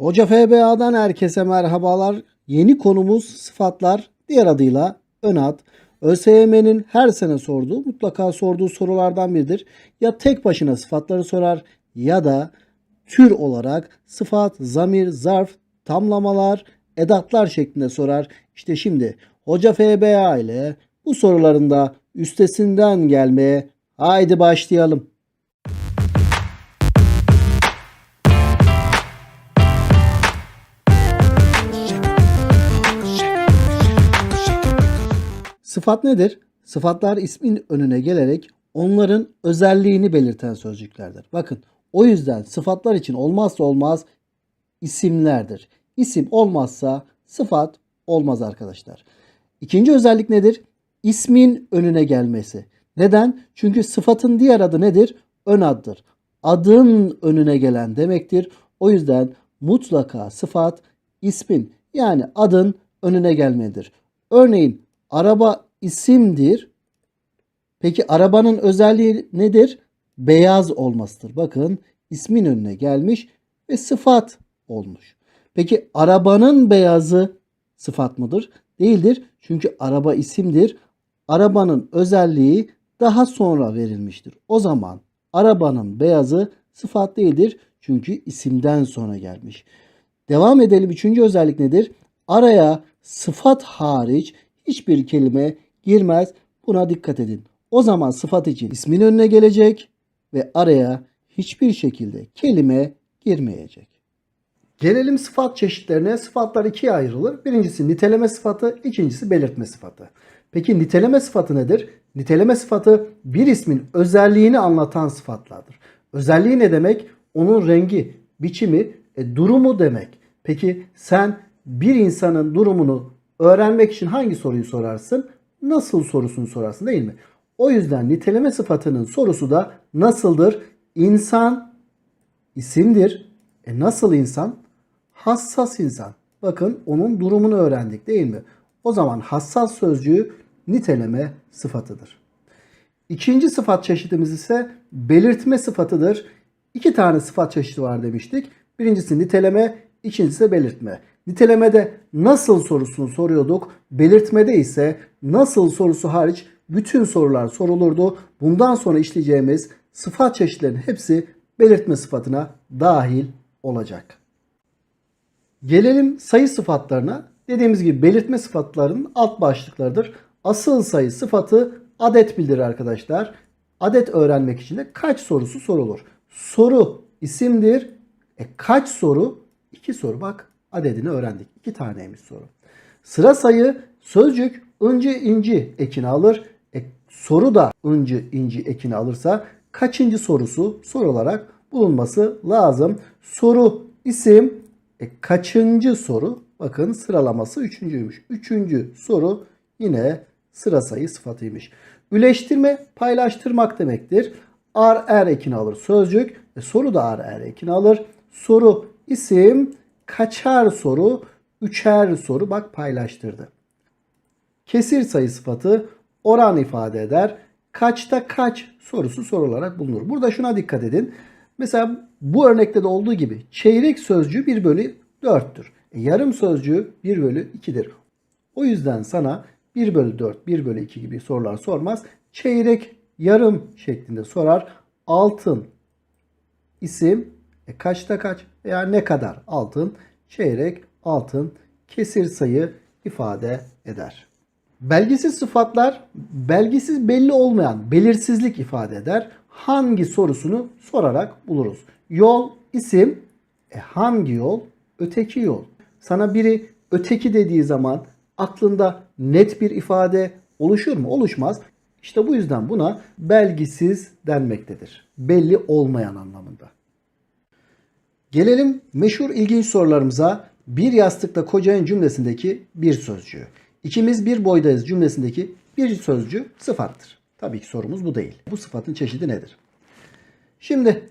Hoca FBA'dan herkese merhabalar. Yeni konumuz sıfatlar, diğer adıyla ön ad. ÖSYM'nin her sene sorduğu, mutlaka sorduğu sorulardan biridir. Ya tek başına sıfatları sorar ya da tür olarak sıfat, zamir, zarf, tamlamalar, edatlar şeklinde sorar. İşte şimdi Hoca FBA ile bu soruların da üstesinden gelmeye haydi başlayalım. Sıfat nedir? Sıfatlar ismin önüne gelerek onların özelliğini belirten sözcüklerdir. Bakın o yüzden sıfatlar için olmazsa olmaz isimlerdir. İsim olmazsa sıfat olmaz arkadaşlar. İkinci özellik nedir? İsmin önüne gelmesi. Neden? Çünkü sıfatın diğer adı nedir? Ön addır. Adın önüne gelen demektir. O yüzden mutlaka sıfat ismin yani adın önüne gelmelidir. Örneğin araba isimdir. Peki arabanın özelliği nedir? Beyaz olmasıdır. Bakın ismin önüne gelmiş ve sıfat olmuş. Peki arabanın beyazı sıfat mıdır? Değildir. Çünkü araba isimdir. Arabanın özelliği daha sonra verilmiştir. O zaman arabanın beyazı sıfat değildir. Çünkü isimden sonra gelmiş. Devam edelim. Üçüncü özellik nedir? Araya sıfat hariç hiçbir kelime girmez. Buna dikkat edin. O zaman sıfat için ismin önüne gelecek ve araya hiçbir şekilde kelime girmeyecek. Gelelim sıfat çeşitlerine. Sıfatlar ikiye ayrılır. Birincisi niteleme sıfatı, ikincisi belirtme sıfatı. Peki niteleme sıfatı nedir? Niteleme sıfatı bir ismin özelliğini anlatan sıfatlardır. Özelliği ne demek? Onun rengi, biçimi, e, durumu demek. Peki sen bir insanın durumunu öğrenmek için hangi soruyu sorarsın? Nasıl sorusunu sorarsın değil mi? O yüzden niteleme sıfatının sorusu da nasıldır? İnsan isimdir. E nasıl insan? Hassas insan. Bakın onun durumunu öğrendik değil mi? O zaman hassas sözcüğü niteleme sıfatıdır. İkinci sıfat çeşidimiz ise belirtme sıfatıdır. İki tane sıfat çeşidi var demiştik. Birincisi niteleme, ikincisi belirtme. Nitelemede nasıl sorusunu soruyorduk. Belirtmede ise nasıl sorusu hariç bütün sorular sorulurdu. Bundan sonra işleyeceğimiz sıfat çeşitlerinin hepsi belirtme sıfatına dahil olacak. Gelelim sayı sıfatlarına. Dediğimiz gibi belirtme sıfatlarının alt başlıklarıdır. Asıl sayı sıfatı adet bildirir arkadaşlar. Adet öğrenmek için de kaç sorusu sorulur. Soru isimdir. E kaç soru? İki soru bak adedini öğrendik. İki taneymiş soru. Sıra sayı sözcük ıncı inci ekini alır. E, soru da ıncı inci ekini alırsa kaçıncı sorusu soru olarak bulunması lazım. Soru isim e, kaçıncı soru? Bakın sıralaması üçüncüymüş. Üçüncü soru yine sıra sayı sıfatıymış. Üleştirme paylaştırmak demektir. Ar er ekini alır sözcük. E, soru da ar er ekini alır. Soru isim kaçar soru, üçer soru bak paylaştırdı. Kesir sayı sıfatı oran ifade eder. Kaçta kaç sorusu sorularak bulunur. Burada şuna dikkat edin. Mesela bu örnekte de olduğu gibi çeyrek sözcüğü 1 bölü 4'tür. E, yarım sözcüğü 1 bölü 2'dir. O yüzden sana 1 bölü 4, 1 bölü 2 gibi sorular sormaz. Çeyrek, yarım şeklinde sorar. Altın isim e, kaçta kaç veya ne kadar altın, çeyrek, altın, kesir sayı ifade eder. Belgisiz sıfatlar belgisiz belli olmayan belirsizlik ifade eder. Hangi sorusunu sorarak buluruz. Yol, isim, e hangi yol? Öteki yol. Sana biri öteki dediği zaman aklında net bir ifade oluşur mu? Oluşmaz. İşte bu yüzden buna belgisiz denmektedir. Belli olmayan anlamında. Gelelim meşhur ilginç sorularımıza. Bir yastıkta kocayın cümlesindeki bir sözcüğü. İkimiz bir boydayız cümlesindeki bir sözcüğü sıfattır. Tabii ki sorumuz bu değil. Bu sıfatın çeşidi nedir? Şimdi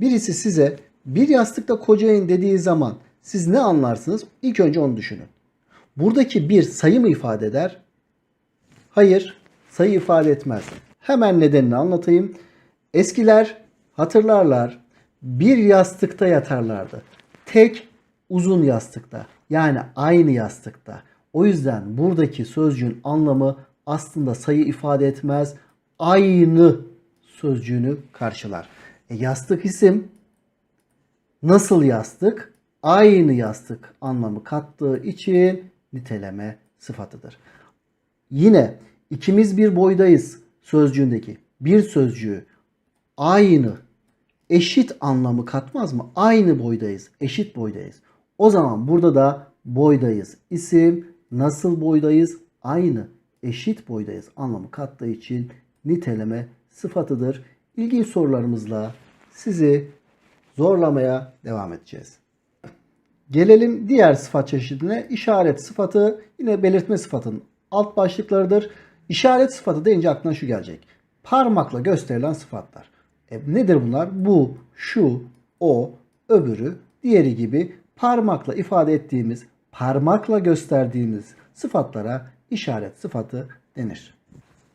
birisi size bir yastıkta kocayın dediği zaman siz ne anlarsınız? İlk önce onu düşünün. Buradaki bir sayı mı ifade eder? Hayır, sayı ifade etmez. Hemen nedenini anlatayım. Eskiler hatırlarlar bir yastıkta yatarlardı. tek uzun yastıkta. Yani aynı yastıkta. O yüzden buradaki sözcüğün anlamı aslında sayı ifade etmez. Aynı sözcüğünü karşılar. E, yastık isim nasıl yastık? Aynı yastık anlamı kattığı için niteleme sıfatıdır. Yine ikimiz bir boydayız sözcüğündeki bir sözcüğü aynı eşit anlamı katmaz mı? Aynı boydayız, eşit boydayız. O zaman burada da boydayız. İsim nasıl boydayız? Aynı, eşit boydayız anlamı kattığı için niteleme sıfatıdır. İlginç sorularımızla sizi zorlamaya devam edeceğiz. Gelelim diğer sıfat çeşidine. İşaret sıfatı yine belirtme sıfatının alt başlıklarıdır. İşaret sıfatı deyince aklına şu gelecek. Parmakla gösterilen sıfatlar. E, nedir bunlar? Bu, şu, o, öbürü, diğeri gibi parmakla ifade ettiğimiz, parmakla gösterdiğimiz sıfatlara işaret sıfatı denir.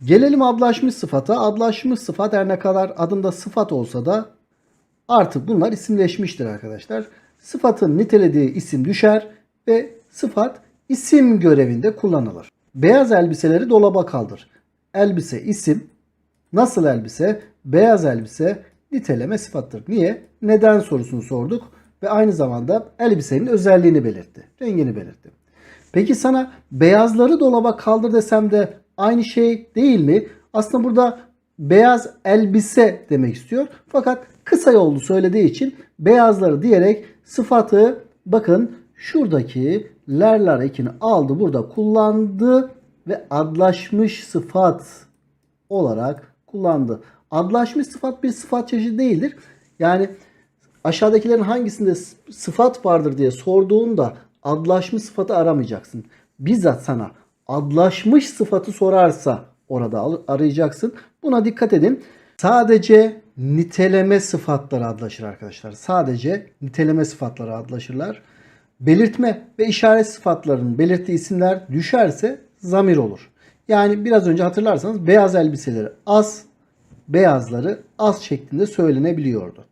Gelelim adlaşmış sıfata. Adlaşmış sıfat her ne kadar adında sıfat olsa da artık bunlar isimleşmiştir arkadaşlar. Sıfatın nitelediği isim düşer ve sıfat isim görevinde kullanılır. Beyaz elbiseleri dolaba kaldır. Elbise isim. Nasıl elbise? Beyaz elbise niteleme sıfattır. Niye? Neden sorusunu sorduk ve aynı zamanda elbisenin özelliğini belirtti. Rengini belirtti. Peki sana beyazları dolaba kaldır desem de aynı şey değil mi? Aslında burada beyaz elbise demek istiyor. Fakat kısa yollu söylediği için beyazları diyerek sıfatı bakın şuradaki lerler ekini aldı burada kullandı ve adlaşmış sıfat olarak kullandı. Adlaşmış sıfat bir sıfat çeşidi değildir. Yani aşağıdakilerin hangisinde sıfat vardır diye sorduğunda adlaşmış sıfatı aramayacaksın. Bizzat sana adlaşmış sıfatı sorarsa orada arayacaksın. Buna dikkat edin. Sadece niteleme sıfatları adlaşır arkadaşlar. Sadece niteleme sıfatları adlaşırlar. Belirtme ve işaret sıfatlarının belirttiği isimler düşerse zamir olur. Yani biraz önce hatırlarsanız beyaz elbiseleri az, beyazları az şeklinde söylenebiliyordu.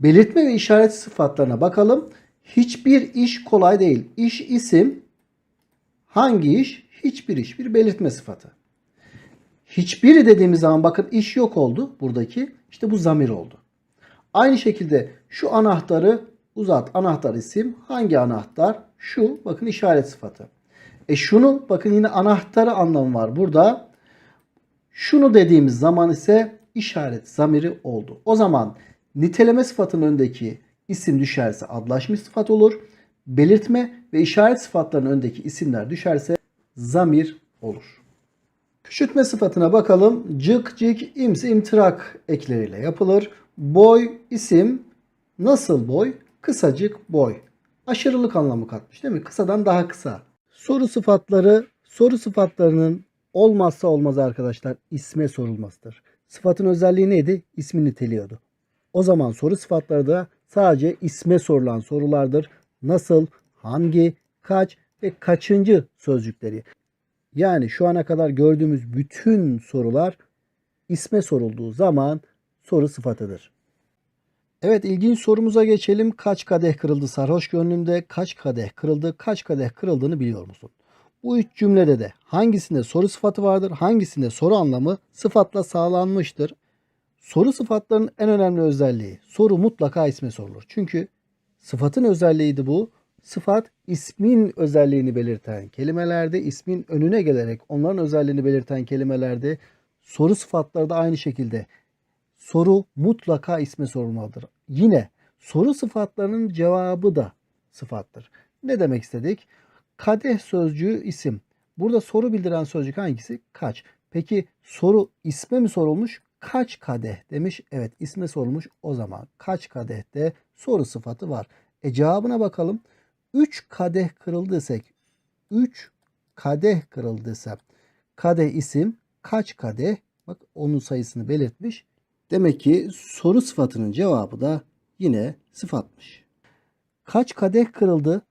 Belirtme ve işaret sıfatlarına bakalım. Hiçbir iş kolay değil. İş isim hangi iş? Hiçbir iş bir belirtme sıfatı. Hiçbiri dediğimiz zaman bakın iş yok oldu buradaki. İşte bu zamir oldu. Aynı şekilde şu anahtarı uzat. Anahtar isim. Hangi anahtar? Şu. Bakın işaret sıfatı. E şunu bakın yine anahtarı anlamı var burada. Şunu dediğimiz zaman ise işaret zamiri oldu. O zaman niteleme sıfatının öndeki isim düşerse adlaşmış sıfat olur. Belirtme ve işaret sıfatlarının öndeki isimler düşerse zamir olur. Küçültme sıfatına bakalım. Cık, cik, ims, imtirak ekleriyle yapılır. Boy, isim, nasıl boy? Kısacık boy. Aşırılık anlamı katmış değil mi? Kısadan daha kısa. Soru sıfatları, soru sıfatlarının olmazsa olmaz arkadaşlar isme sorulmasıdır. Sıfatın özelliği neydi? İsmi niteliyordu. O zaman soru sıfatları da sadece isme sorulan sorulardır. Nasıl, hangi, kaç ve kaçıncı sözcükleri. Yani şu ana kadar gördüğümüz bütün sorular isme sorulduğu zaman soru sıfatıdır. Evet ilginç sorumuza geçelim. Kaç kadeh kırıldı sarhoş gönlümde? Kaç kadeh kırıldı? Kaç kadeh kırıldığını biliyor musun? Bu üç cümlede de hangisinde soru sıfatı vardır? Hangisinde soru anlamı sıfatla sağlanmıştır? Soru sıfatlarının en önemli özelliği soru mutlaka isme sorulur. Çünkü sıfatın özelliğiydi bu. Sıfat ismin özelliğini belirten kelimelerde, ismin önüne gelerek onların özelliğini belirten kelimelerde soru sıfatları da aynı şekilde soru mutlaka isme sorulmalıdır. Yine soru sıfatlarının cevabı da sıfattır. Ne demek istedik? Kadeh sözcüğü isim. Burada soru bildiren sözcük hangisi? Kaç. Peki soru isme mi sorulmuş? Kaç kadeh demiş. Evet isme sorulmuş. O zaman kaç kadehte soru sıfatı var. E cevabına bakalım. 3 kadeh kırıldı desek 3 kadeh kırıldı desem kadeh isim kaç kadeh bak onun sayısını belirtmiş. Demek ki soru sıfatının cevabı da yine sıfatmış. Kaç kadeh kırıldı?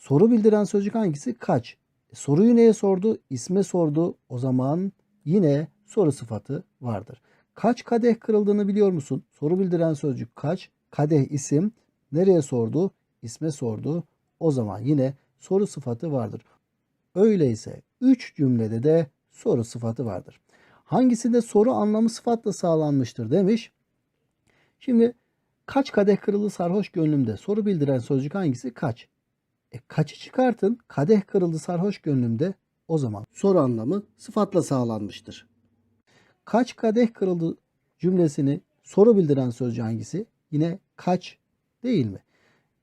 Soru bildiren sözcük hangisi? Kaç. E, soruyu neye sordu? İsme sordu. O zaman yine soru sıfatı vardır. Kaç kadeh kırıldığını biliyor musun? Soru bildiren sözcük kaç? Kadeh isim. Nereye sordu? İsme sordu. O zaman yine soru sıfatı vardır. Öyleyse 3 cümlede de soru sıfatı vardır. Hangisinde soru anlamı sıfatla sağlanmıştır demiş. Şimdi kaç kadeh kırıldı sarhoş gönlümde? Soru bildiren sözcük hangisi? Kaç. E, kaçı çıkartın? Kadeh kırıldı sarhoş gönlümde. O zaman soru anlamı sıfatla sağlanmıştır. Kaç kadeh kırıldı cümlesini soru bildiren sözcük hangisi? Yine kaç değil mi?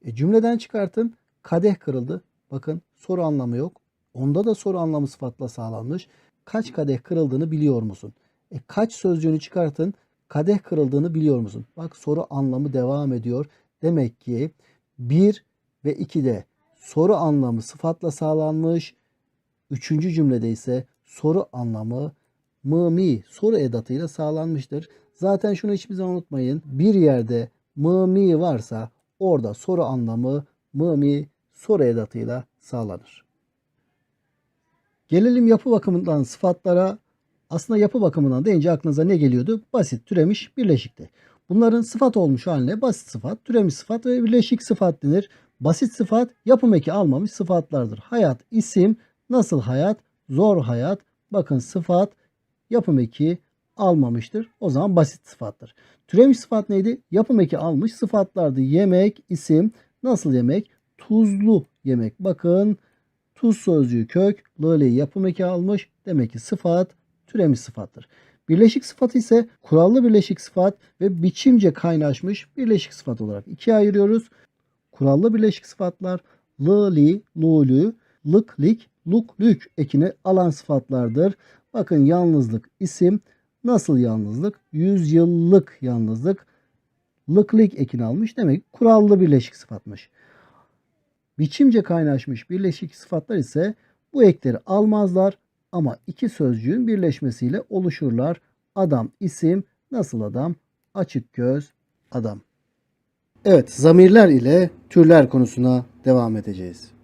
E, cümleden çıkartın. Kadeh kırıldı. Bakın soru anlamı yok. Onda da soru anlamı sıfatla sağlanmış. Kaç kadeh kırıldığını biliyor musun? E, kaç sözcüğünü çıkartın. Kadeh kırıldığını biliyor musun? Bak soru anlamı devam ediyor. Demek ki 1 ve 2'de soru anlamı sıfatla sağlanmış. Üçüncü cümlede ise soru anlamı mı mi soru edatıyla sağlanmıştır. Zaten şunu hiçbir zaman unutmayın. Bir yerde mı mi varsa orada soru anlamı mı mi soru edatıyla sağlanır. Gelelim yapı bakımından sıfatlara. Aslında yapı bakımından deyince aklınıza ne geliyordu? Basit, türemiş, birleşikti. Bunların sıfat olmuş haline basit sıfat, türemiş sıfat ve birleşik sıfat denir. Basit sıfat yapım eki almamış sıfatlardır. Hayat, isim, nasıl hayat, zor hayat. Bakın sıfat yapım eki almamıştır. O zaman basit sıfattır. Türemiş sıfat neydi? Yapım eki almış sıfatlardı. Yemek, isim, nasıl yemek? Tuzlu yemek. Bakın tuz sözcüğü kök, laleyi yapım eki almış. Demek ki sıfat türemiş sıfattır. Birleşik sıfat ise kurallı birleşik sıfat ve biçimce kaynaşmış birleşik sıfat olarak ikiye ayırıyoruz. Kurallı birleşik sıfatlar lı, li, lulu, lık, lik, luk, lük ekini alan sıfatlardır. Bakın yalnızlık isim. Nasıl yalnızlık? Yüzyıllık yalnızlık. Lıklık ekini almış. Demek kurallı birleşik sıfatmış. Biçimce kaynaşmış birleşik sıfatlar ise bu ekleri almazlar ama iki sözcüğün birleşmesiyle oluşurlar. Adam isim, nasıl adam? Açık göz adam. Evet, zamirler ile türler konusuna devam edeceğiz.